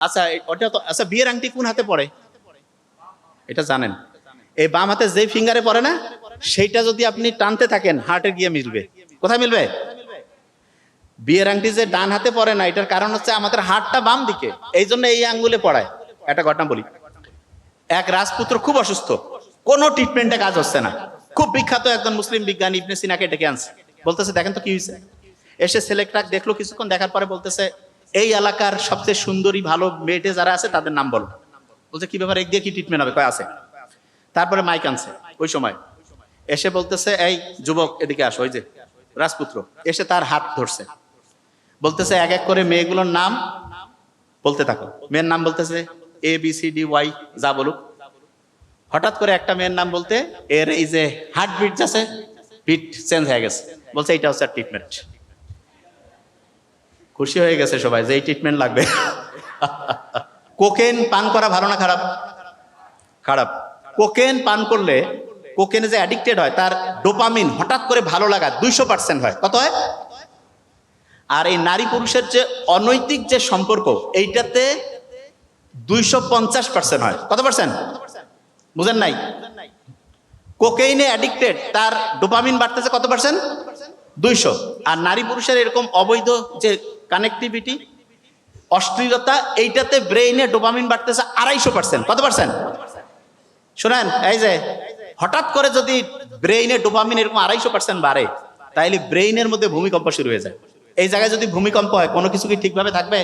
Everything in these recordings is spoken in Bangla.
আচ্ছা ওটা তো আচ্ছা বিয়ের আংটি কোন হাতে পড়ে এটা জানেন। এই বাম হাতে যেই ফিঙ্গারে পড়ে না, সেইটা যদি আপনি টানতে থাকেন হার্টে গিয়ে মিলবে। কোথায় মিলবে? বিয়ের আংটি যে ডান হাতে পড়ে না, এটার কারণ হচ্ছে আমাদের হাতটা বাম দিকে, এই জন্য এই আঙ্গুলে পড়ায়। একটা ঘটনা বলি। এক রাজপুত্র খুব অসুস্থ, কোনো ট্রিটমেন্টে কাজ হচ্ছে না। খুব বিখ্যাত একজন মুসলিম বিজ্ঞানী ইবনে সিনাকে ডেকে আনছে। বলতেছে, দেখেন তো কি হয়েছে এসে ছেলেটা দেখল, কিছুক্ষণ দেখার পরে বলতেছে এই এলাকার সবচেয়ে সুন্দরী ভালো মেয়েটে যারা আছে, তাদের নাম বলো। বলছে, কি ব্যাপার? এক দিয়ে কি ট্রিটমেন্ট হবে? কয়, আছে। তারপরে মাইক আনছে, ওই সময়। এসে বলতেছে, এই যুবক, এদিকে আসো, ওই যে রাজপুত্র। এসে তার হাত ধরছে। বলতেছে, এক এক করে মেয়েগুলোর নাম বলতে থাকো। মেয়ের নাম বলতেছে, A, B, C, D, Y, যা বলুক। হঠাৎ করে একটা মেয়ের নাম বলতে, এর এই যে হার্ট বিট আছে বিট চেঞ্জ হয়ে গেছে। বলছে এটা হচ্ছে ট্রিটমেন্ট খুশি হয়ে গেছে সবাই যে এই ট্রিটমেন্ট লাগবে। কোকেন পান করা ভালো না খারাপ? খারাপ। কোকেন পান করলে কোকেনে যে অ্যাডিক্টেড হয়, তার ডোপামিন হঠাৎ করে ভালো লাগা দুইশো পার্সেন্ট হয়। কত হয়? আর এই নারী পুরুষের যে অনৈতিক যে সম্পর্ক, এইটাতে দুইশো পঞ্চাশ পার্সেন্ট হয়। কত পার্সেন্ট বুঝেন নাই? কোকেইনে অ্যাডিক্টেড তার ডোপামিন বাড়তেছে কত পার্সেন্ট দুইশো। আর নারী পুরুষের এরকম অবৈধ যে কানেক্টিভিটি অশ্লীলতা, এইটাতে ব্রেইনে ডোপামিন বাড়তেছে আড়াইশো পার্সেন্ট কত পার্সেন্ট শোনেন, এই যে, হঠাৎ করে যদি ব্রেইনে ডোপামিন এরকম আড়াইশো পার্সেন্ট বাড়ে, তাইলে ব্রেইনের মধ্যে ভূমিকম্প শুরু হয়ে যায়। এই জায়গায় যদি ভূমিকম্প হয়, কোনো কিছু কি ঠিকভাবে থাকবে?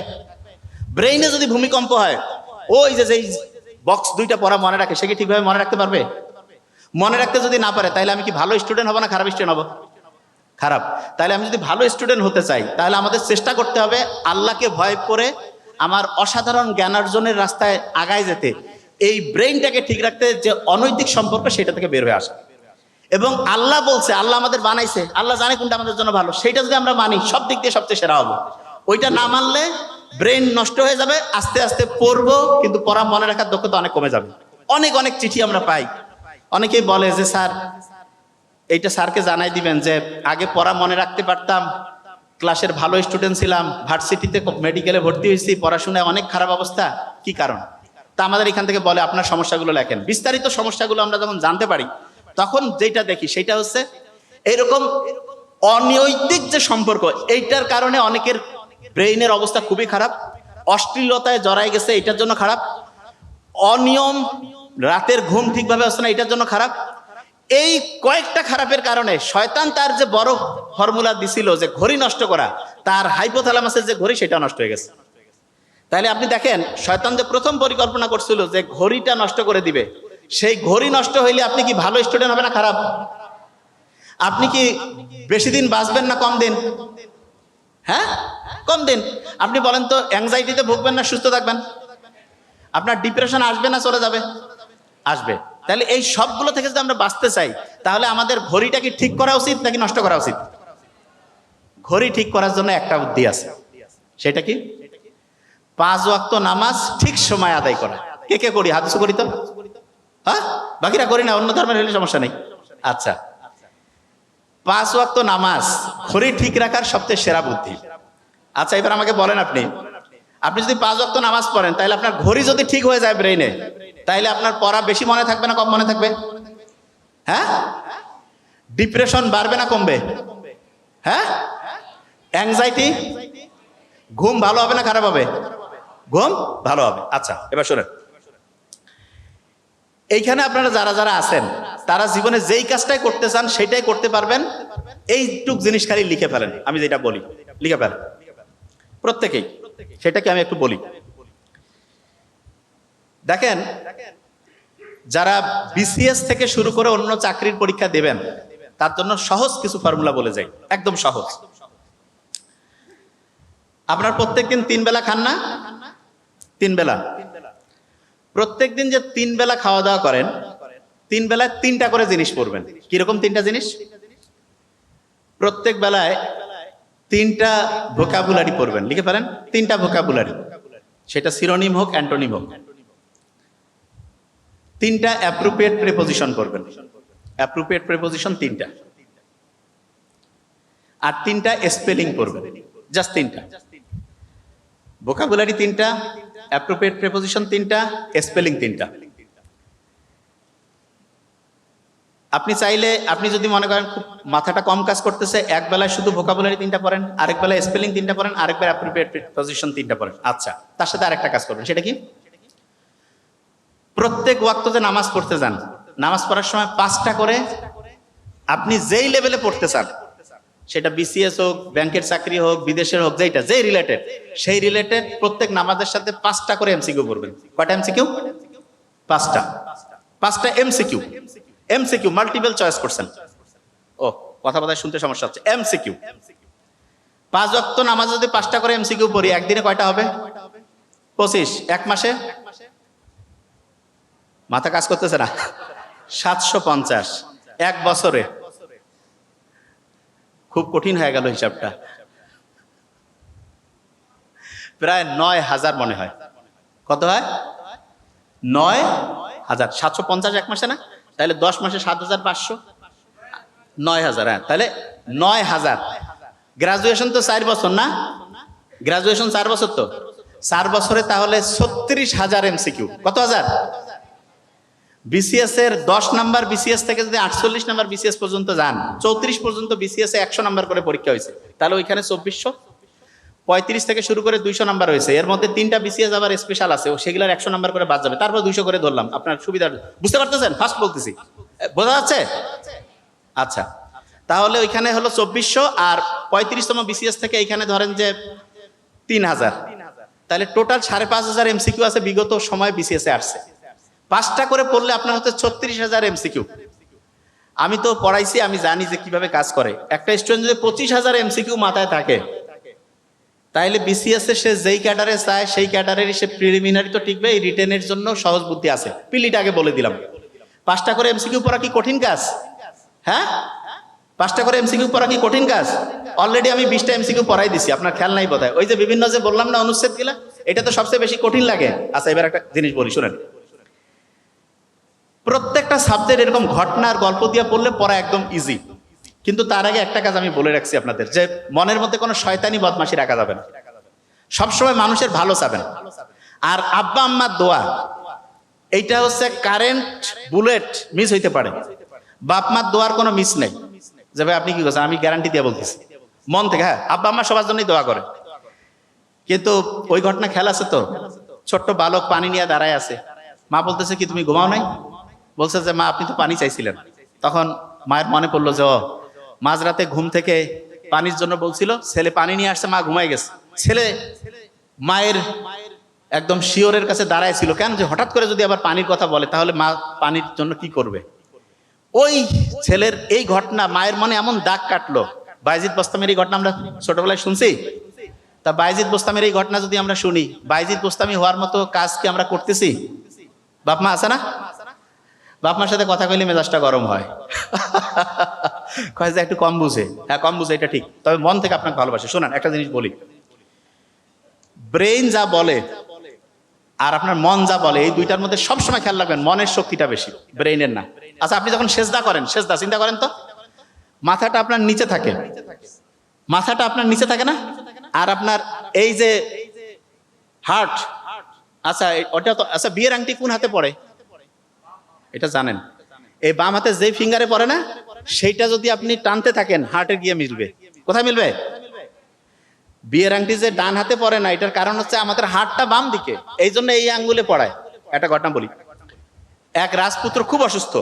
ব্রেইনে যদি ভূমিকম্প হয়, ওই যে যেই বক্স দুইটা পড়া মনে রাখে, সে কি ঠিকভাবে মনে রাখতে পারবে? মনে রাখতে যদি না পারে তাহলে আমি কি ভালো স্টুডেন্ট হব না খারাপ স্টুডেন্ট হব? খারাপ। তাহলে আমি যদি ভালো স্টুডেন্ট হতে চাই, তাহলে আমাদের চেষ্টা করতে হবে আল্লাহকে ভয় করে আমার অসাধারণ জ্ঞান অর্জনের রাস্তায় আগায় যেতে। এই ব্রেইনটাকে ঠিক রাখতে যে অনৈতিক সম্পর্ক, সেটা থেকে বের হয়ে আসা। এবং আল্লাহ বলছে, আল্লাহ আমাদের বানাইছে। আল্লাহ জানে কোনটা আমাদের জন্য ভালো। সেটা যদি আমরা মানি, সব দিক দিয়ে সবচেয়ে সেরা হব। ওইটা না মানলে ব্রেন নষ্ট হয়ে যাবে, আস্তে আস্তে পড়ব, কিন্তু পড়া মনে রাখার দক্ষতা অনেক কমে যাবে। অনেক অনেক চিঠি আমরা পাই। অনেকেই বলে যে, স্যার এইটা স্যারকে জানাই দিবেন যে আগে পড়া মনে রাখতে পারতাম, ক্লাসের ভালো স্টুডেন্ট ছিলাম, ভার্সিটিতে মেডিকেলে ভর্তি হয়েছি, পড়াশোনায় অনেক খারাপ অবস্থা, কি কারণ? তা আমাদের এখান থেকে বলে আপনার সমস্যাগুলো লেখেন। বিস্তারিত সমস্যাগুলো আমরা যখন জানতে পারি, তখন যেটা দেখি সেটা হচ্ছে এরকম অনৈতিক যে সম্পর্ক, এইটার কারণে অনেকের ব্রেইনের অবস্থা খুবই খারাপ, অশ্লীলতায় জড়াই গেছে, এটার জন্য খারাপ, অনিয়ম, রাতের ঘুম ঠিকভাবে আসছে না, এটার জন্য খারাপ এই কয়েকটা খারাপের কারণে শয়তান তার যে বড় ফর্মুলা দিছিল যে ঘড়ি নষ্ট করা, তার হাইপোথ্যালামাসের যে ঘড়ি সেটা নষ্ট হয়ে গেছে। তাহলে আপনি দেখেন, শয়তান যে প্রথম পরিকল্পনা করছিল যে ঘড়িটা নষ্ট করে দিবে, সেই ঘড়ি নষ্ট হইলে আপনি কি ভালো স্টুডেন্ট হবে না খারাপ? আপনি কি বেশি দিন বাঁচবেন না কম দিন? হ্যাঁ? কম দিন। আপনি বলেন তো অ্যাংজাইটিতে ভুগবেন না, সুস্থ থাকবেন? আপনার ডিপ্রেশন আসবে না, চলে যাবে? আসবে। তাহলে এই সবগুলো থেকে যদি আমরা বাঁচতে চাই, তাহলে আমাদের ঘড়িটা কি ঠিক করা উচিত নাকি নষ্ট করা উচিত? ঘড়ি ঠিক করার জন্য একটা বুদ্ধি আছে। সেটা কি? পাঁচ ওয়াক্ত নামাজ ঠিক সময় আদায় করা। কে কে করি? হাদিস করি তো? হ্যাঁ? বাকিরা করি না, অন্য ধর্মের হলে সমস্যা নেই। আচ্ছা। পাঁচ ওয়াক্ত নামাজ, ঘড়ি ঠিক রাখার সবচেয়ে সেরা বুদ্ধি। আচ্ছা এবার আমাকে বলেন আপনি। আপনি যদি পাঁচ ওয়াক্ত নামাজ পড়েন, তাহলে আপনার ঘড়ি যদি ঠিক হয়ে যায় ব্রেইনে তাহলে আপনার পড়া বেশি মনে থাকবে না কম মনে থাকবে? হ্যাঁ? ডিপ্রেশন বাড়বে না কমবে? হ্যাঁ? অ্যাংজাইটি ঘুম ভালো হবে না খারাপ হবে? ঘুম ভালো হবে। আচ্ছা এবার শোনেন। এইখানে আপনারা যারা যারা আছেন, তারা জীবনে যেই কাজটাই করতে চান, সেটাই করতে পারবেন। এইটুক জিনিস খালি লিখে ফেলেন। আমি যেটা বলি, লিখে ফেলেন। প্রত্যেকেই, সেটাকে আমি একটু বলি। দেখেন, যারা বিসিএস থেকে শুরু করে অন্য চাকরির পরীক্ষা দেবেন, তার জন্য সহজ কিছু ফর্মুলা বলে যাই। একদম সহজ। আপনার প্রত্যেকদিন তিন বেলা খান না? তিন বেলা। প্রত্যেক দিন যে তিন বেলা খাওয়া দাওয়া করেন, তিন বেলায় তিনটা করে জিনিস পড়বেন। কীরকম তিনটা জিনিস? প্রত্যেক বেলায় তিনটা ভোকাবুলারি পড়বেন। লিখে পারেন তিনটা ভোকাবুলারি সেটা সিরোনিম হোক অ্যান্টোনিম হোক। তিনটা অ্যাপ্রোপ্রিয়েট প্রেপোজিশন করবেন। অ্যাপ্রোপ্রিয়েট প্রেপোজিশন তিনটা। আর তিনটা স্পেলিং করবেন। জাস্ট তিনটা। ভোকাবুলারি তিনটা অ্যাপ্রোপ্রিয়েট প্রেপোজিশন তিনটা স্পেলিং তিনটা। আপনি চাইলে, আপনি যদি মনে করেন খুব মাথাটা কম কাজ করতেছে, এক বেলায় শুধু ভোকাবুলারি তিনটা পড়েন, আরেক বেলায় স্পেলিং তিনটা পড়েন, আরেকবার অ্যাপ্রোপ্রিয়েট প্রেপোজিশন তিনটা পড়েন। আচ্ছা তার সাথে আরেকটা কাজ করবেন, সেটা কি? প্রত্যেক ওয়াক্ততে নামাজ পড়তে যান। নামাজ পড়ার সময় পাঁচটা করে আপনি যেই লেভেলে পড়তে চান, সেটা বিসিএস হোক, ব্যাংকের চাকরি হোক, বিদেশের হোক, যেইটা, যেই রিলেটেড সেই রিলেটেড প্রত্যেক নামাজের সাথে পাঁচটা করে এমসিকিউ পড়বেন। কয়টা এমসিকিউ পাঁচটা। পাঁচটা এমসিকিউ এমসিকিউ মাল্টিপল চয়েস করছেন ও, কথা কথা শুনতে সমস্যা হচ্ছে। এমসিকিউ পাঁচ অক্ত নামাজ যদি পাঁচটা করে এমসিকিউ পড়ি, একদিনে কয়টা হবে? পঁচিশ। এক মাসে? মাথা কাজ করতেছে না? সাতশো পঞ্চাশ। এক বছরে। খুব কঠিন হয়ে গেল হিসাবটা। প্রায় নয় হাজার মনে হয়। কত হয়? নয় হাজার। সাতশো পঞ্চাশ এক মাসে না? তাহলে দশ মাসে সাত হাজার পাঁচশো। নয় হাজার হ্যাঁ। তাহলে নয় হাজার। গ্রাজুয়েশন তো চার বছর না? গ্রাজুয়েশন চার বছর তো? চার বছরে তাহলে ছত্রিশ হাজার এমসিকিউ কত হাজার? বিসিএস এর দশ নাম্বার বিসিএস থেকে যদি আটচল্লিশ নাম্বার বিসিএস পর্যন্ত যান, চৌত্রিশ পর্যন্ত বিসিএস এ একশো নাম্বার করে পরীক্ষা হয়েছে। তাহলে ওইখানে চব্বিশশো পঁয়ত্রিশ থেকে শুরু করে দুইশো নাম্বার হয়েছে। এর মধ্যে তিনটা বিসিএস আবার স্পেশাল আছে সেগুলোর একশো নাম্বার করে বাদ যাবে। তারপর দুইশো করে ধরলাম। আপনার সুবিধা বুঝতে পারতেছেন? ফার্স্ট বলতেছি। বোঝা যাচ্ছে? আচ্ছা। তাহলে ওইখানে হলো চব্বিশশো আর পঁয়ত্রিশতম বিসিএস থেকে এইখানে ধরেন যে তিন হাজার। তাহলে টোটাল সাড়ে পাঁচ হাজার এমসিকিউ আছে। বিগত সময় বিসিএস এ আসছে। পাঁচটা করে পড়লে আপনার হচ্ছে ছত্রিশ হাজার এমসিকিউ। আমি তো পড়াইছি, আমি জানি যে কীভাবে কাজ করে। একটা স্টুডেন্ট যদি পঁচিশ হাজার এমসিকিউ মাথায় থাকে, তাইলে বিসিএস এ সে যেই ক্যাডারে চায়, সেই ক্যাডারেরই সে প্রিলিমিনারি তো টিকবে, এই রিটেনের জন্য সহজ বুদ্ধি আছে। পিলিটা আগে বলে দিলাম। পাঁচটা করে এমসিকিউ পড়া কি কঠিন কাজ? হ্যাঁ? পাঁচটা করে এমসিকিউ পড়া কি কঠিন কাজ? অলরেডি আমি বিশটা এমসিকিউ পড়াই দিছি, আপনার খেয়াল নাই বোধহয়। ওই যে বিভিন্ন যে বললাম না অনুচ্ছেদগুলা এটা তো সবচেয়ে বেশি কঠিন লাগে। আচ্ছা এবার একটা জিনিস বলি, শুনেন। প্রত্যেকটা সাবজেক্ট এরকম ঘটনার গল্প দিয়ে পড়লে পড়া একদম ইজি কিন্তু তার আগে একটা কাজ আমি বলে রাখছি আপনাদের, যে মনের মধ্যে কোনো শয়তানি বদমাশি রাখা যাবে না। সবসময় মানুষের ভালো চাবেন। আর আব্বা আম্মার দোয়া, এইটা হচ্ছে কারেন্ট বুলেট মিস হইতে পারে। বাপ মার দোয়ার কোনো মিস নেই। যে ভাই, আপনি কি করছেন? আমি গ্যারান্টি দিয়ে বলতেছি। মন থেকে হ্যাঁ আব্বা আম্মা সবার জন্যই দোয়া করে। কিন্তু ওই ঘটনা খেয়াল আছে তো? ছোট্ট বালক পানি নিয়ে দাঁড়ায় আছে। মা বলতেছে কি, তুমি ঘুমাও নাই? বলছে যে, মা, আপনি তো পানি চাইছিলেন। তখন মায়ের মনে পড়ল যে, ও, মাঝরাতে ঘুম থেকে পানির জন্য বলছিল, ছেলে পানি নিয়ে আসছে, মা ঘুমাই গেছে। ছেলে মায়ের একদম শিওরের কাছে দাঁড়ায় ছিল কেন যে হঠাৎ করে যদি আবার পানির কথা বলে, তাহলে মা পানির জন্য কি করবে? ওই ছেলের এই ঘটনা, মায়ের মনে এমন দাগ কাটলো। বাইজিদ বস্তামের এই ঘটনা আমরা ছোটবেলায় শুনছি? তা বাইজিদ বোস্তামের এই ঘটনা যদি আমরা শুনি, বাইজিদ বোস্তামি হওয়ার মতো কাজ কি আমরা করতেছি? বাপ মা আছে না? বাপ মার সাথে কথা কইলে মেজাজটা গরম হয়। কয় যে একটু কম বুঝে। হ্যাঁ কম বুঝে, এটা ঠিক। তবে মন থেকে আপনাকে ভালোবাসে। শোনান, একটা জিনিস বলি। ব্রেইন যা বলে আর আপনার মন যা বলে, এই দুইটার মধ্যে সবসময় খেয়াল রাখবেন, মনের শক্তিটা বেশি ব্রেইনের না। আচ্ছা আপনি যখন সেজদা করেন, সেজদা, চিন্তা করেন তো? মাথাটা আপনার নিচে থাকে। মাথাটা আপনার নিচে থাকে না? আর আপনার এই যে হার্ট আচ্ছা ওটা তো আচ্ছা বিয়ের আংটি কোন হাতে পড়ে? এটা জানেন। এই বাম হাতে যেই ফিঙ্গারে পড়ে না, সেইটা যদি আপনি টানতে থাকেন হার্টে গিয়ে মিলবে। কোথায় মিলবে? বিয়ের আংটি যে ডান হাতে পড়ে না, এটার কারণ হচ্ছে আমাদের হাতটা বাম দিকে, এই জন্য এই আঙ্গুলে পড়ায়। একটা ঘটনা বলি। এক রাজপুত্র খুব অসুস্থ,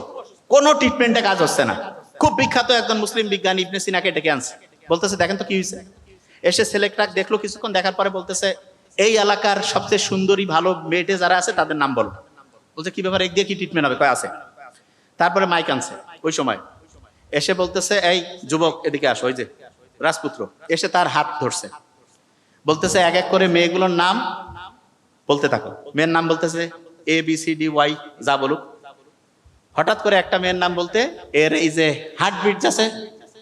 কোনো ট্রিটমেন্টে কাজ হচ্ছে না। খুব বিখ্যাত একজন মুসলিম বিজ্ঞানী ইবনে সিনাকে ডেকে আনছে। বলতেছে, দেখেন তো কি হয়েছে? এসে ছেলেটা দেখল, কিছুক্ষণ দেখার পরে বলতেছে, এই এলাকার সবচেয়ে সুন্দরী, ভালো মেয়েটে যারা আছে, তাদের নাম বলো। বলছে, কি ব্যাপার এক দিয়ে কি ট্রিটমেন্ট হবে? কয়, আছে। তারপরে মাইক আনছে, ওই সময়। এসে বলতেছে, এই যুবক, এদিকে আসো, ওই যে রাজপুত্র। এসে তার হাত ধরছে। বলতেছে, এক এক করে মেয়েগুলোর নাম বলতে থাকো। মেয়ের নাম বলতেছে, A, B, C, D, Y, যা বলুক। হঠাৎ করে একটা মেয়ের নাম বলতে, এর এই যে হার্ট বিট আছে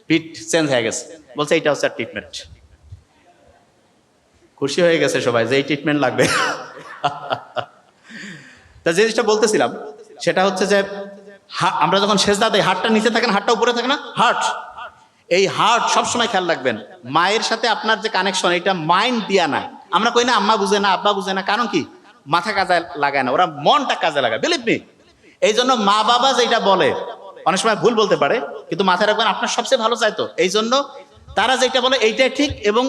বিট চেঞ্জ হয়ে গেছে। বলছে এটা হচ্ছে ট্রিটমেন্ট খুশি হয়ে গেছে সবাই যে এই ট্রিটমেন্ট লাগবে। তা যে জিনিসটা বলতেছিলাম, সেটা হচ্ছে যে আমরা যখন সেজদা দেয় হাটটা নিচে থাকেন হাটটা উপরে থাকে না? হার্ট। এই হার্ট সবসময় খেয়াল রাখবেন। মায়ের সাথে আপনার যে কানেকশন এটা মাইন্ড দিয়া না। আমরা কই না, আম্মা বুঝে না, আব্বা বুঝে না, কারণ কি? মাথা কাজে লাগায় না, ওরা মনটা কাজে লাগায় বিলিভ মি এই জন্য মা বাবা যেটা বলে, অনেক সময় ভুল বলতে পারে, কিন্তু মাথায় রাখবেন, আপনার সবচেয়ে ভালো চাইতো। এই জন্য তারা যেটা বলে, এইটাই ঠিক এবং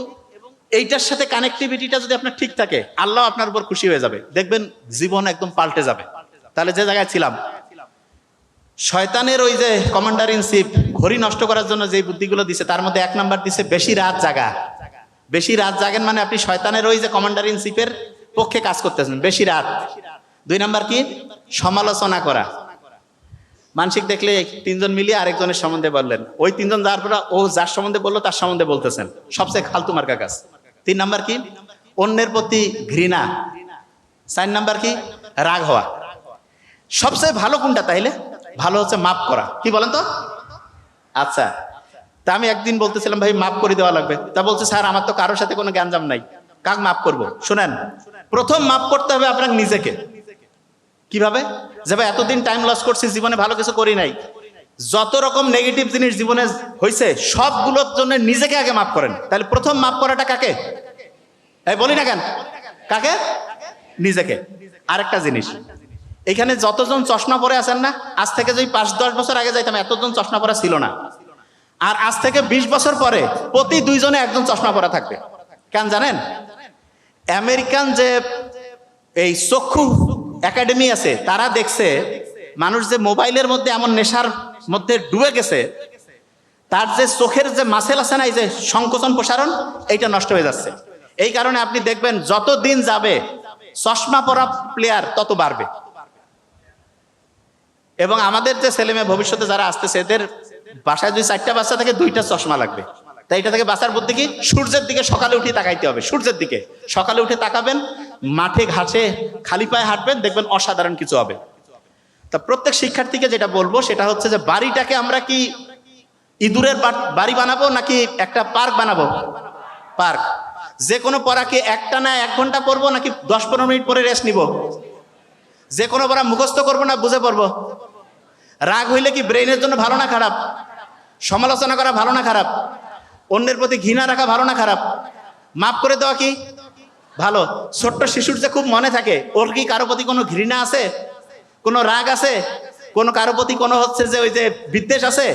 এইটার সাথে কানেক্টিভিটিটা যদি আপনার ঠিক থাকে, আল্লাহ আপনার উপর খুশি হয়ে যাবে। দেখবেন জীবন একদম পাল্টে যাবে। তাহলে যে জায়গায় ছিলাম, শয়তানের ওই যে কমান্ডার ইন চিফ ঘড়ি নষ্ট করার জন্য যে বুদ্ধিগুলো দিছে, তার মধ্যে এক নাম্বার দিছে বেশি রাত জাগা। বেশি রাত জাগেন মানে আপনি শয়তানের ওই যে কমান্ডার ইন চিফের পক্ষে কাজ করতেছেন, বেশি রাত। দুই নাম্বার কি? সমালোচনা করা। মানসিক দেখলে তিনজন মিলিয়ে আরেকজনের সম্বন্ধে বললেন। ওই তিনজন যার পর ও যার সম্বন্ধে বলল, তার সম্বন্ধে বলতেছেন। সবচেয়ে ফালতু মার্কা কাজ। তিন নাম্বার কি? অন্যের প্রতি ঘৃণা। চার নাম্বার কি? রাগ হওয়া। সবচেয়ে ভালো কোনটা তাইলে? ভালো হচ্ছে মাপ করা। কি বলেন তো? আচ্ছা। তা আমি একদিন বলতেছিলাম, ভাই মাপ করে দেওয়া লাগবে। তা বলছে, স্যার, আমার তো কারোর সাথে কোনো জ্ঞানজাম নাই। কাক মাপ করব? শুনেন, প্রথম মাপ করতে হবে আপনার নিজেকে। কীভাবে? যে, ভাই, এতদিন টাইম লস করছি, জীবনে ভালো কিছু করি নাই। যত রকম নেগেটিভ জিনিস জীবনে হয়েছে সবগুলোর জন্য নিজেকে আগে মাফ করেন। তাহলে প্রথম মাফ করাটা কাকে? এই বলি না কেন? কাকে? নিজেকে। আরেকটা জিনিস, এখানে যতজন চশমা পরে আছেন না, আজ থেকে যদি পাঁচ, দশ বছর আগে যাইতাম, এতজন চশমা পরা ছিল না। আর আজ থেকে বিশ বছর পরে প্রতি দুইজনে একজন চশমা পরা থাকবে। কেন জানেন? আমেরিকান যে এই চক্ষু একাডেমি আছে, তারা দেখছে মানুষ যে মোবাইলের মধ্যে এমন নেশার মধ্যে ডুবে গেছে, তার যে চোখের যে মাসেল আছে না, এই যে সংকোচন প্রসারণ, এইটা নষ্ট হয়ে যাচ্ছে। এই কারণে আপনি দেখবেন যত দিন যাবে, চশমা পরা প্লেয়ার তত বাড়বে। এবং আমাদের যে ছেলে মেয়ে ভবিষ্যতে যারা আসতেছে, এদের বাসায় যদি চারটা বাচ্চা থাকে, দুইটা চশমা লাগবে। তাই এটা থেকে বাঁচার বুদ্ধি কি? সূর্যের দিকে সকালে উঠে তাকাইতে হবে, সূর্যের দিকে। সকালে উঠে তাকাবেন, মাঠে ঘাসে খালি পায়ে হাঁটবেন, দেখবেন অসাধারণ কিছু হবে। তা প্রত্যেক শিক্ষার্থীকে যেটা বলব সেটা হচ্ছে যে বাড়িটাকে আমরা কি ইঁদুরের বাড়ি বানাবো নাকি একটা পার্ক বানাবো? পার্ক। যে কোনো পড়াকে একটা না এক ঘণ্টা পড়ব নাকি দশ পনেরো মিনিট পরে রেস্ট নিব? যে কোনো পড়া মুখস্থ করব না বুঝে পড়ব? রাগ হইলে কি ব্রেইনের জন্য ভালো না খারাপ? সমালোচনা করা ভালো না খারাপ? অন্যের প্রতি ঘৃণা রাখা ভালো না খারাপ? মাফ করে দেওয়া কি? ভালো। ছোট্ট শিশুর যে খুব মনে থাকে, ওর কি কারও প্রতি কোনো ঘৃণা আছে? কোনো রাগ আছে? কোনো কারও প্রতি কোনো হচ্ছে যে ওই যে বিদ্বেষ আছে?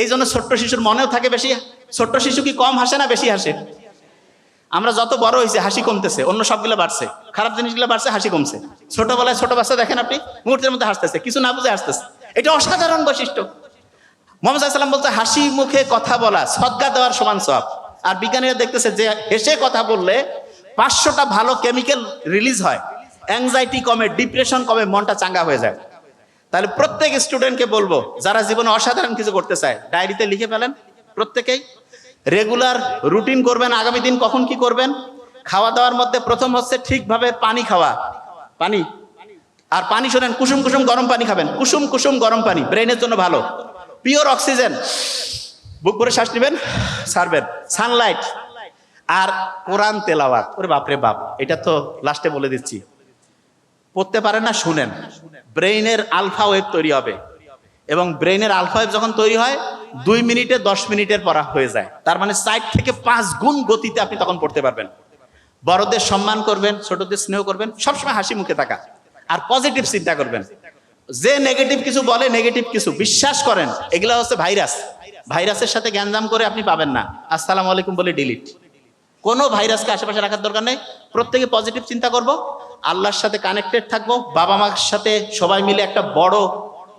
এই জন্য ছোট্ট শিশুর মনেও থাকে বেশি। ছোট্ট শিশু কি কম হাসে না বেশি হাসে? আমরা যত বড় হয়েছে হাসি কমতেছে, অন্য সবগুলো বাড়ছে। খারাপ জিনিসগুলো বাড়ছে, হাসি কমছে। ছোটবেলায় ছোট বাচ্চা দেখেন আপনি, মুহূর্তের মধ্যে হাসতেছে, কিছু না বুঝে হাসতেছে। এটা অসাধারণ বৈশিষ্ট্য। মোহাম্মদ সাল্লাম বলতে হাসি মুখে কথা বলা সদ্গা দেওয়ার সমান সব আর বিজ্ঞানীরা দেখতেছে যে, হেসে কথা বললে পাঁচশোটা ভালো কেমিক্যাল রিলিজ হয়। অ্যাংজাইটি কমে ডিপ্রেশন কমে, মনটা চাঙ্গা হয়ে যায়। তাহলে প্রত্যেক স্টুডেন্টকে বলব, যারা জীবনে অসাধারণ কিছু করতে চায় ডায়েরিতে লিখে ফেলেন প্রত্যেকেই। রেগুলার রুটিন করবেন, আগামী দিন কখন কি করবেন? খাওয়া দাওয়ার মধ্যে প্রথম হচ্ছে ঠিকভাবে পানি খাওয়া। পানি? আর পানি শোনেন, কুসুম কুসুম গরম পানি খাবেন। কুসুম কুসুম গরম পানি ব্রেনের জন্য ভালো। পিওর অক্সিজেন বুক করে শ্বাস নেবেন, ছাড়বেন। সানলাইট আর কোরআন তেলাওয়াত। ওরে বাপরে বাপ, এটা তো লাস্টে বলে দিচ্ছি। পড়তে পারেন না, শুনেন। ব্রেইনের আলফা ওয়েভ তৈরি হবে। এবং ব্রেইনের আলফা ওয়েভ যখন তৈরি হয়, দুই মিনিটে দশ মিনিটের পড়া হয়ে যায়। তার মানে চার থেকে পাঁচ গুণ গতিতে আপনি তখন পড়তে পারবেন। বড়দের সম্মান করবেন, ছোটদের স্নেহ করবেন, সবসময় হাসি মুখে থাকা। আর পজিটিভ চিন্তা করবেন। যে নেগেটিভ কিছু বলে নেগেটিভ কিছু। বিশ্বাস করেন, এগুলা হচ্ছে ভাইরাস। ভাইরাসের সাথে জ্ঞানজাম করে আপনি পাবেন না। আসসালামু আলাইকুম বলে ডিলিট কোনো ভাইরাসকে আশেপাশে রাখার দরকার নেই। প্রত্যেকে পজিটিভ চিন্তা করব। আল্লাহর সাথে কানেক্টেড থাকব। বাবা মার সাথে সবাই মিলে একটা বড়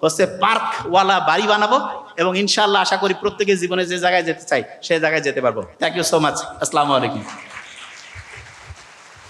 হচ্ছে পার্কওয়ালা বাড়ি বানাবো এবং ইনশাআল্লাহ আশা করি প্রত্যেকে জীবনে যে জায়গায় যেতে চাই সেই জায়গায় যেতে পারব। থ্যাংক ইউ সো মাচ আসসালামু আলাইকুম।